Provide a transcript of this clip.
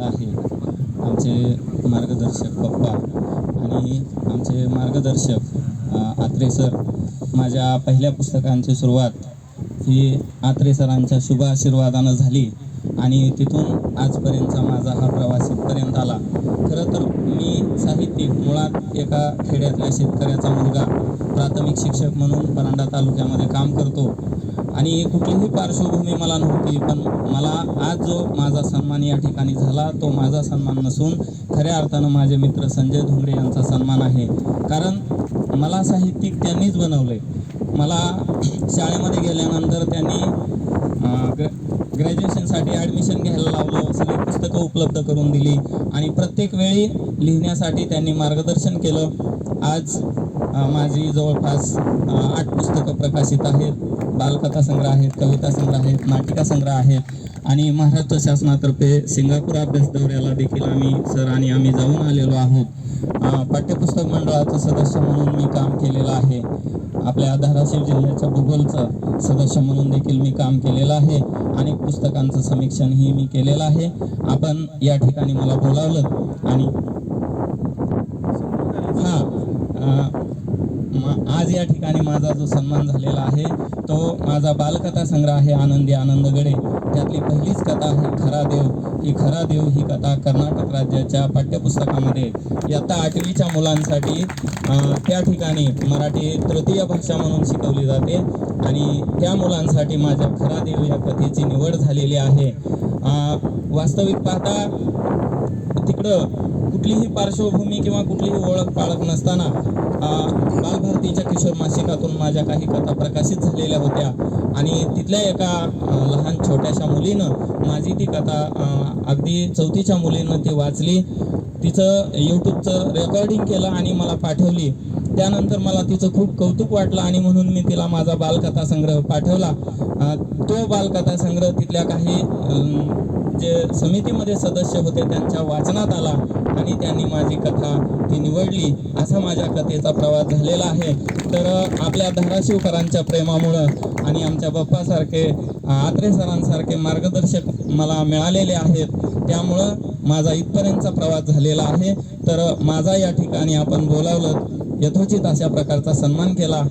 आहे आमचे मार्गदर्शक पप्पा आणि आमचे मार्गदर्शक आत्रे सर. माझ्या पहिल्या पुस्तकांची सुरुवात ही आत्रे सरांच्या शुभ आशीर्वादानं झाली आणि तिथून आजपर्यंतचा माझा हा प्रवास इथपर्यंत आला. खरं तर मी साहित्यिक मुळात एका खेड्यातल्या शेतकऱ्याचा मुलगा प्राथमिक शिक्षक म्हणून परांडा तालुक्यामध्ये काम करतो. आणि कुठलीही पार्श्वभूमी मला नव्हती पण मला आज जो माझा सन्मान या ठिकाणी झाला तो माझा सन्मान नसून खऱ्या अर्थानं माझे मित्र संजय धुंगडे यांचा सन्मान आहे. कारण मला साहित्यिक त्यांनीच बनवले मला शाळेमध्ये गेल्यानंतर त्यांनी ग्रॅ ग्रॅज्युएशनसाठी ॲडमिशन घ्यायला लावलं पुस्तकं उपलब्ध करून दिली आणि प्रत्येक वेळी लिहिण्यासाठी त्यांनी मार्गदर्शन केलं. आज माझी जवळपास आठ पुस्तकं प्रकाशित आहेत. बालकथा संग्रह आहेत कविता संग्रह आहेत नाटिका संग्रह आहेत आणि महाराष्ट्र शासनातर्फे सिंगापूर अभ्यास दौऱ्याला देखील आम्ही सर आणि आम्ही जाऊन आलेलो आहोत. पाठ्यपुस्तक मंडळाचं सदस्य म्हणून मी काम केलेलं आहे. आपल्या धाराशिव जिल्ह्याच्या भूगोलचं सदस्य म्हणून देखील मी काम केलेलं आहे. अनेक पुस्तकांचं समीक्षणही मी केलेलं आहे. आपण या ठिकाणी मला बोलावलं आणि हां आज या ठिकाणी माझा जो सन्मान झालेला आहे तो माझा बालकथा संग्रह आहे आनंदी आनंदगडे त्यातली पहिलीच कथा आहे खरा देव ही खरा देव ही कथा कर्नाटक राज्याच्या पाठ्यपुस्तकामध्ये इयत्ता आठवीच्या मुलांसाठी त्या ठिकाणी मराठी तृतीय भाषा म्हणून शिकवली जाते. आणि त्या मुलांसाठी माझ्या खरा देव या कथेची निवड झालेली आहे. वास्तविक पाहता तिकडं कुठलीही पार्श्वभूमी किंवा कुठलीही ओळख पाळख नसताना बालभारतीच्या किशोर मासिकातून माझ्या काही कथा प्रकाशित झालेल्या होत्या. आणि तिथल्या एका लहान छोट्याशा मुलीनं माझी ती कथा अगदी चौथीच्या मुलीनं ती वाचली. तिचं यूट्यूबचं रेकॉर्डिंग केलं आणि मला पाठवली. त्यानंतर मला तिचं खूप कौतुक वाटलं आणि म्हणून मी तिला माझा बालकथा संग्रह पाठवला. तो बालकथा संग्रह तिथल्या काही जे समितीमध्ये सदस्य होते त्यांच्या वाचनात आला आणि त्यांनी माझी कथा ती निवडली. असा माझ्या कथेचा प्रवास झालेला आहे. तर आपल्या धाराशिवकरांच्या प्रेमामुळं आणि आमच्या बप्पासारखे आत्रे सरांसारखे मार्गदर्शक मला मिळालेले आहेत. त्यामुळं माझा इथपर्यंतचा प्रवास झालेला आहे. तर माझा या ठिकाणी आपण बोलावलं यथोचित अशा प्रकारचा सन्मान केला.